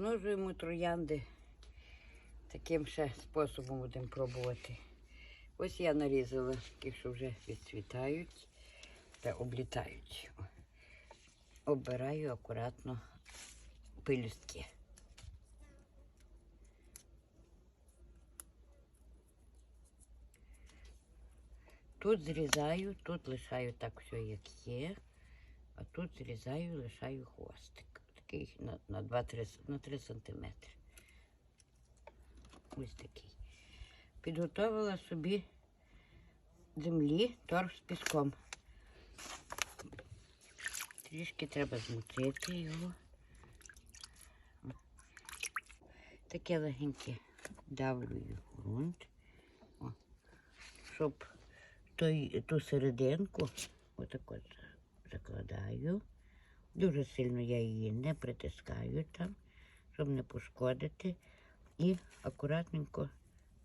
Розмножуємо троянди. Таким ще способом будемо пробувати. Ось я нарізала ті, що вже відцвітають та облітають. Обираю акуратно пилюстки. Тут зрізаю, тут лишаю так все, як є, а тут зрізаю, лишаю хвостик. Такий на, на 2-3 на 3 сантиметри. Ось такий. Підготовила собі землі торф з піском. Трішки треба змочити його. Таке легеньке давлюю ґрунт, О, щоб той, ту серединку отак от закладаю. Дуже сильно я її не притискаю там, щоб не пошкодити. І акуратненько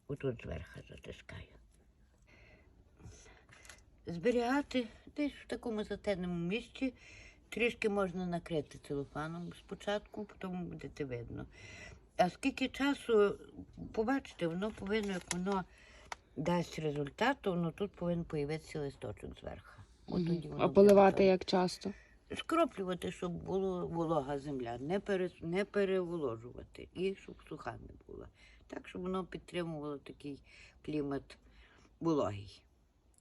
отут зверху затискаю. Зберігати десь в такому затенному місці. Трішки можна накрити целофаном спочатку, потім будете видно. А скільки часу, побачите, воно повинно, як воно дасть результат, то воно тут повинен появитися листочок зверху. От тоді воно А поливати готове. як часто? Скроплювати, щоб була волога земля, не, пере, не переволожувати і щоб суха не була. Так, щоб воно підтримувало такий клімат вологий.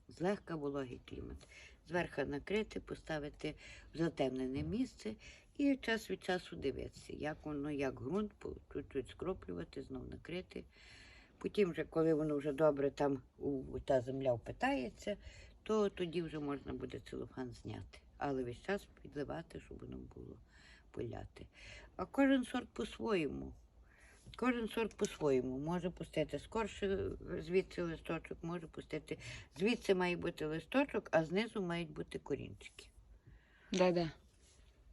Злегка вологий клімат. Зверху накрити, поставити в затемнене місце і час від часу дивитися, як воно, як ґрунт, чуть-чуть скроплювати, знов накрити. Потім, вже, коли воно вже добре там та земля впитається, то тоді вже можна буде целофан зняти. Але весь час підливати, щоб воно було поляти. А кожен сорт по-своєму. Кожен сорт по-своєму. Може пустити скорше звідси листочок, може пустити. Звідси має бути листочок, а знизу мають бути корінчики. Де-де?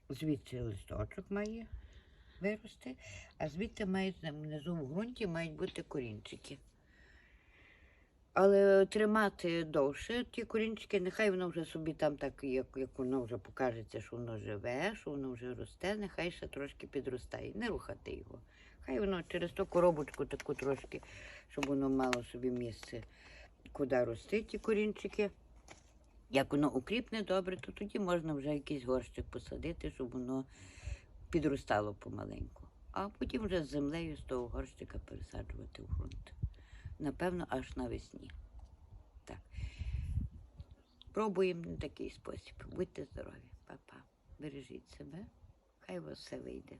Звідси листочок має вирости, а звідти мають внизу в ґрунті мають бути корінчики. Але тримати довше ті корінчики, нехай воно вже собі там так, як, як воно вже покажеться, що воно живе, що воно вже росте, нехай ще трошки підростає. Не рухати його. Хай воно через ту коробочку таку трошки, щоб воно мало собі місце, куди рости ті корінчики. Як воно укріпне добре, то тоді можна вже якийсь горщик посадити, щоб воно підростало помаленьку. А потім вже з землею з того горщика пересаджувати в ґрунт. Напевно, аж навесні. Так. Пробуємо на такий спосіб. Будьте здорові, Па-па. Бережіть себе. Хай у вас все вийде.